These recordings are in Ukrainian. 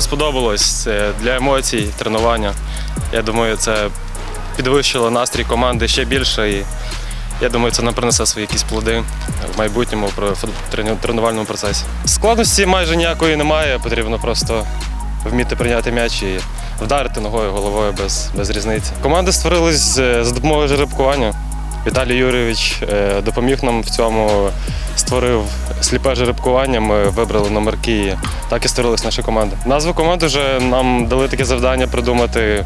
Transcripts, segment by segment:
сподобалось Це для емоцій, тренування. Я думаю, це підвищило настрій команди ще більше. І я думаю, це нам принесе свої якісь плоди в майбутньому про тренувальному процесі. Складності майже ніякої немає, потрібно просто вміти прийняти м'яч і вдарити ногою, головою без, без різниці. Команди створились е, за допомогою жеребкування. Віталій Юрійович е, допоміг нам в цьому, створив сліпе жеребкування. Ми вибрали номерки. Так і створилась наша команда. Назву команди вже нам дали таке завдання придумати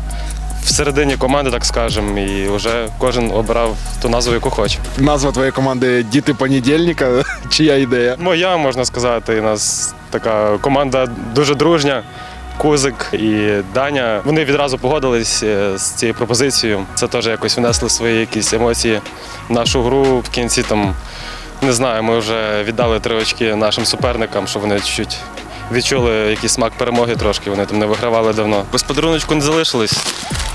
всередині команди, так скажемо, і вже кожен обирав ту назву, яку хоче. Назва твоєї команди Діти понедільника. Чия ідея? Моя можна сказати, у нас така команда дуже дружня. Кузик і Даня. Вони відразу погодились е, з цією пропозицією. Це теж якось внесли свої якісь емоції в нашу гру. В кінці там не знаю, ми вже віддали три очки нашим суперникам, щоб вони чуть відчули якийсь смак перемоги трошки. Вони там не вигравали давно. Без подаруночку не залишились.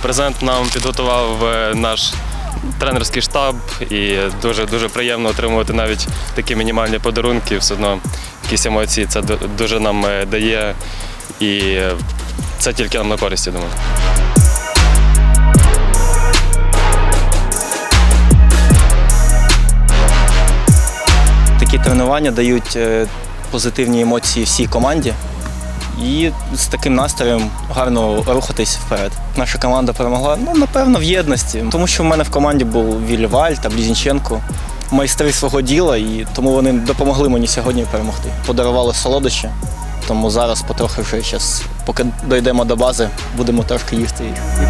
Презент нам підготував е, наш тренерський штаб, і дуже дуже приємно отримувати навіть такі мінімальні подарунки. Все одно якісь емоції це дуже нам е, дає, і це тільки нам на користь, я думаю. Такі тренування дають е, позитивні емоції всій команді. І з таким настроєм гарно рухатись вперед. Наша команда перемогла, ну, напевно, в єдності, тому що в мене в команді був Вільваль та Блізніченко, майстри свого діла, і тому вони допомогли мені сьогодні перемогти. Подарували солодощі, тому зараз потрохи вже час, поки дійдемо до бази, будемо трошки їсти їх.